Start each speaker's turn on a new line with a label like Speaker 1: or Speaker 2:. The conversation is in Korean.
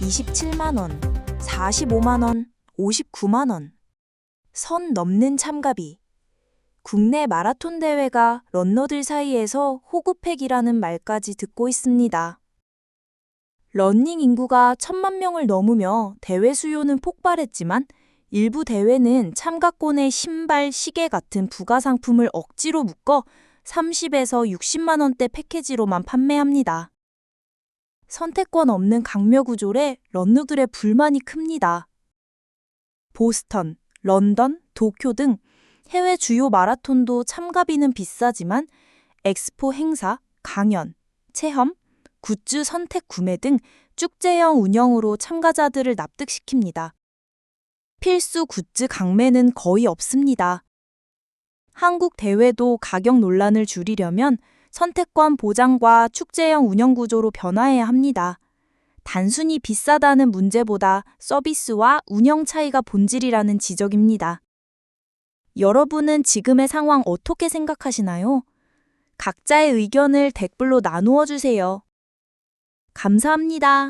Speaker 1: 27만원, 45만원, 59만원. 선 넘는 참가비. 국내 마라톤 대회가 런너들 사이에서 호구팩이라는 말까지 듣고 있습니다. 러닝 인구가 천만 명을 넘으며 대회 수요는 폭발했지만 일부 대회는 참가권의 신발, 시계 같은 부가 상품을 억지로 묶어 30에서 60만 원대 패키지로만 판매합니다. 선택권 없는 강묘 구조에 런너들의 불만이 큽니다. 보스턴, 런던, 도쿄 등 해외 주요 마라톤도 참가비는 비싸지만 엑스포 행사, 강연, 체험, 굿즈 선택 구매 등 축제형 운영으로 참가자들을 납득시킵니다. 필수 굿즈 강매는 거의 없습니다. 한국 대회도 가격 논란을 줄이려면 선택권 보장과 축제형 운영 구조로 변화해야 합니다. 단순히 비싸다는 문제보다 서비스와 운영 차이가 본질이라는 지적입니다. 여러분은 지금의 상황 어떻게 생각하시나요? 각자의 의견을 댓글로 나누어 주세요. 감사합니다.